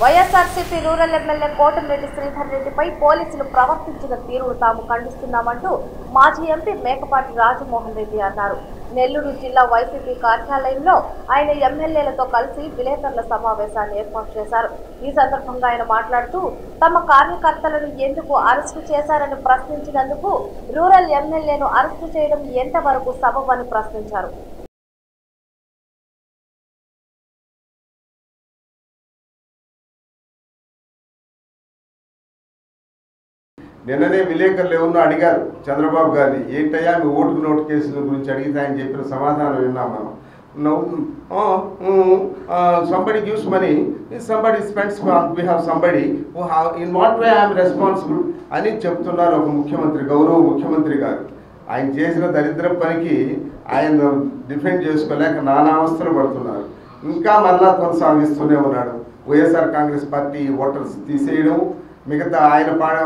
YSRCP rural MLA Kotamreddy Sridhar రెడ్డిపై పోలీసులు ప్రవర్తించిన తీరును తాము ఖండిస్తున్నామంటూ మాజీ ఎంపీ మేకపాటి రాజమోహన్ రెడ్డి అన్నారు. నెల్లూరు జిల్లా వైసీపీ కార్యాలయంలో ఆయన ఎమ్మెల్యేలతో కలిసి విలేకరుల సమావేశాన్ని ఏర్పాటు చేశారు. ఈ సందర్భంగా ఆయన మాట్లాడుతూ తమ కార్యకర్తలను ఎందుకు అరెస్టు చేశారని ప్రశ్నించినందుకు రూరల్ ఎమ్మెల్యేను అరెస్టు చేయడం ఎంతవరకు సబబని ప్రశ్నించారు. నిన్ననే విలేకరులు ఎవరినో అడిగారు చంద్రబాబు గారిని ఏంటయ్యా మీ ఓటుకు నోటు కేసుల గురించి అడిగితే ఆయన చెప్పిన సమాధానం విన్నాం మనం. Somebody gives money somebody spends we have somebody in what way I'm responsible అని చెప్తున్నారు ఒక ముఖ్యమంత్రి గౌరవ ముఖ్యమంత్రి గారు. ఆయన చేసిన దరిద్ర పనికి ఆయన డిఫెండ్ చేసుకోలేక నానా అవస్థలు పడుతున్నారు. ఇంకా మళ్ళా కొనసాగిస్తూనే ఉన్నాడు. వైఎస్ఆర్ కాంగ్రెస్ పార్టీ ఓటర్స్ తీసేయడం మిగతా ఆయన పాడ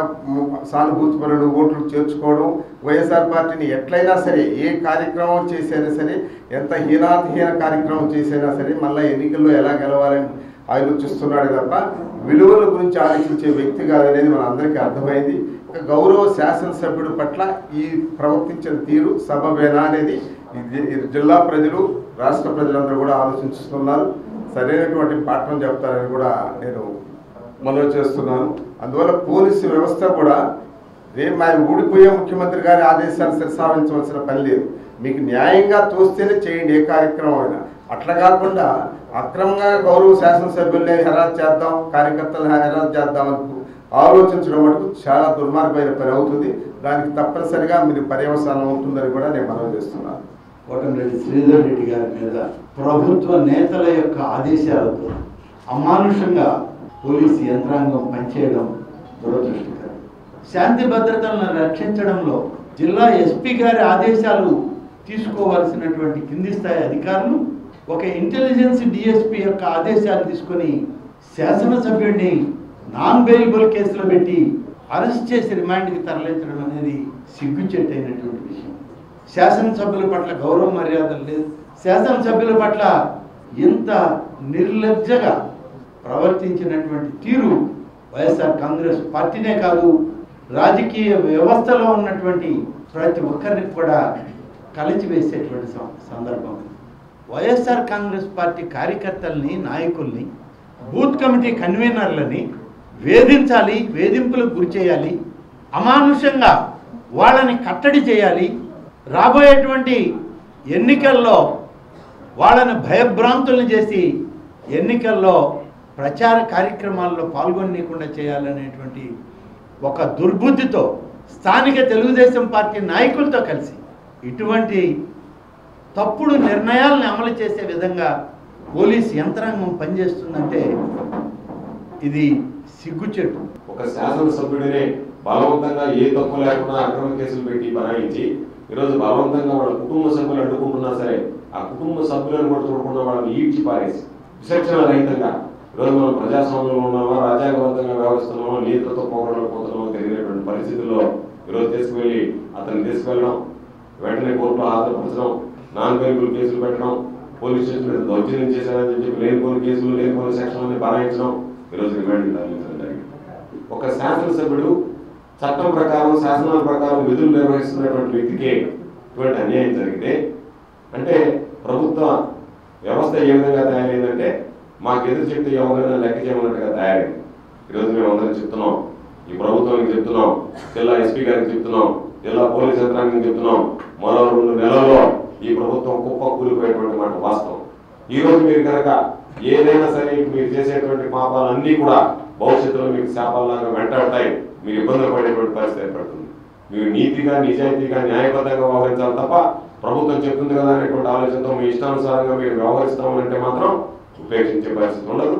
సానుభూతిపరుడు ఓట్లు చేర్చుకోవడం వైఎస్ఆర్ పార్టీని ఎట్లయినా సరే ఏ కార్యక్రమం చేసైనా సరే ఎంత హీనాతిహీన కార్యక్రమం చేసైనా సరే మళ్ళీ ఎన్నికల్లో ఎలా గెలవాలని ఆలోచిస్తున్నాడు తప్ప విలువల గురించి ఆలోచించే వ్యక్తి కాదనేది మన అందరికీ అర్థమైంది. ఒక గౌరవ శాసనసభ్యుడు పట్ల ఈ ప్రవర్తించిన తీరు సబబేనా అనేది జిల్లా ప్రజలు రాష్ట్ర ప్రజలందరూ కూడా ఆలోచిస్తున్నారు సరైనటువంటి పాఠం చెప్తారని కూడా నేను మనవి చేస్తున్నాను. అందువల్ల పోలీసు వ్యవస్థ కూడా రేపు ఆయన ఊడిపోయే ముఖ్యమంత్రి గారి ఆదేశాలు శిరసావించవలసిన పని లేదు. మీకు న్యాయంగా తోస్తేనే చేయండి ఏ కార్యక్రమం అయినా. అట్లా కాకుండా అక్రమంగా గౌరవ శాసనసభ్యుల్ని హెరాజ్ చేద్దాం కార్యకర్తలను హెరాజ్ చేద్దాం అనుకు ఆలోచించడం మటుకు చాలా దుర్మార్గమైన పని అవుతుంది. దానికి తప్పనిసరిగా మీరు పర్యవసానం ఉంటుందని కూడా నేను మనవి చేస్తున్నాను. కోటమిరెడ్డి శ్రీధర్ రెడ్డి గారి మీద ప్రభుత్వ నేతల యొక్క ఆదేశాలతో అమానుషంగా పోలీసు యంత్రాంగం పనిచేయడం దురదృష్టకరం. శాంతి భద్రతలను రక్షించడంలో జిల్లా ఎస్పీ గారి ఆదేశాలు తీసుకోవాల్సినటువంటి కింది స్థాయి అధికారులు ఒక ఇంటెలిజెన్స్ డిఎస్పీ యొక్క ఆదేశాలు తీసుకొని శాసనసభ్యుడిని నాన్ బెయిలబుల్ కేసులో పెట్టి అరెస్ట్ చేసి రిమాండ్కి తరలించడం అనేది సిగ్గుచేటైనటువంటి విషయం. శాసనసభ్యుల పట్ల గౌరవ మర్యాదలు లేదు. శాసనసభ్యుల పట్ల ఇంత నిర్లజ్జగా ప్రవర్తించినటువంటి తీరు వైఎస్ఆర్ కాంగ్రెస్ పార్టీనే కాదు రాజకీయ వ్యవస్థలో ఉన్నటువంటి ప్రతి ఒక్కరిని కూడా కలిచివేసేటువంటి సం- సందర్భం. వైఎస్ఆర్ కాంగ్రెస్ పార్టీ కార్యకర్తల్ని నాయకుల్ని బూత్ కమిటీ కన్వీనర్లని వేధించాలి వేధింపులకు గురి చేయాలి అమానుషంగా వాళ్ళని కట్టడి చేయాలి రాబోయేటువంటి ఎన్నికల్లో వాళ్ళని భయభ్రాంతుల్ని చేసి ఎన్నికల్లో ప్రచార కార్యక్రమాల్లో పాల్గొనకుండా చేయాలనేటువంటి ఒక దుర్బుద్ధితో స్థానిక తెలుగుదేశం పార్టీ నాయకులతో కలిసి ఇటువంటి తప్పుడు నిర్ణయాలను అమలు చేసే విధంగా పోలీస్ యంత్రాంగం పనిచేస్తుందంటే ఇది సిగ్గుచెట్టు ఒక శాసనసభ్యుడినే బలవంతంగా ఏ తప్పు లేకుండా అక్రమ కేసులు పెట్టి బనాయించి ఈరోజు బలవంతంగా వాళ్ళ కుటుంబ సభ్యులు అడ్డుకుంటున్నా సరే ఆ కుటుంబ సభ్యులను కూడా చూడకుండా వాళ్ళని ఈడ్చి పారేసి విచక్షణ రహితంగా ఈరోజు మనం ప్రజాస్వామ్యంలో ఉన్నామా రాజ్యాంగబద్ధంగా వ్యవహరిస్తున్నామా నీతితో పోగొడలేకపోతున్నామో తెలియనటువంటి పరిస్థితుల్లో ఈరోజు తీసుకువెళ్ళి అతన్ని తీసుకువెళ్ళడం వెంటనే కోర్టులో హాజరుపరచడం నాన్ బెయిలబుల్ కేసులు పెట్టడం పోలీస్ స్టేషన్ మీద దౌర్జన్యం చేశారని చెప్పి లేనిపోని కేసులు లేనిపోని సెక్షన్లని బనాయించడం ఈరోజు రిమాండ్ తరలించడం జరిగింది. ఒక శాసనసభ్యుడు చట్టం ప్రకారం శాసనాల ప్రకారం విధులు నిర్వహిస్తున్నటువంటి వ్యక్తికి ఇటువంటి అన్యాయం జరిగితే అంటే ప్రభుత్వ వ్యవస్థ ఏ విధంగా తయారైందంటే మాకు ఎదురు చెప్తే ఎవరైనా లెక్క చేయమన్నట్టుగా తయారైంది. ఈరోజు మేము అందరం చెప్తున్నాం ఈ ప్రభుత్వానికి చెప్తున్నాం జిల్లా ఎస్పీ గారికి చెప్తున్నాం జిల్లా పోలీస్ యంత్రాంగం చెప్తున్నాం. మరో రెండు నెలల్లో ఈ ప్రభుత్వం కుప్ప కూలిపోయేటువంటి మాట వాస్తవం. ఈ రోజు మీరు కనుక ఏదైనా సరే మీరు చేసేటువంటి పాపాలన్నీ కూడా భవిష్యత్తులో మీకు శాపాలలాగా వెంటాడతాయి. మీరు ఇబ్బందులు పడేటువంటి పరిస్థితి ఏర్పడుతుంది. మీరు నీతిగా నిజాయితీగా న్యాయబద్ధంగా వ్యవహరించాలి తప్ప ప్రభుత్వం చెప్తుంది కదా అనేటువంటి ఆలోచనతో మీ ఇష్టానుసారంగా మీరు వ్యవహరిస్తామంటే మాత్రం ఉపేక్షించే పరిస్థితి ఉండదు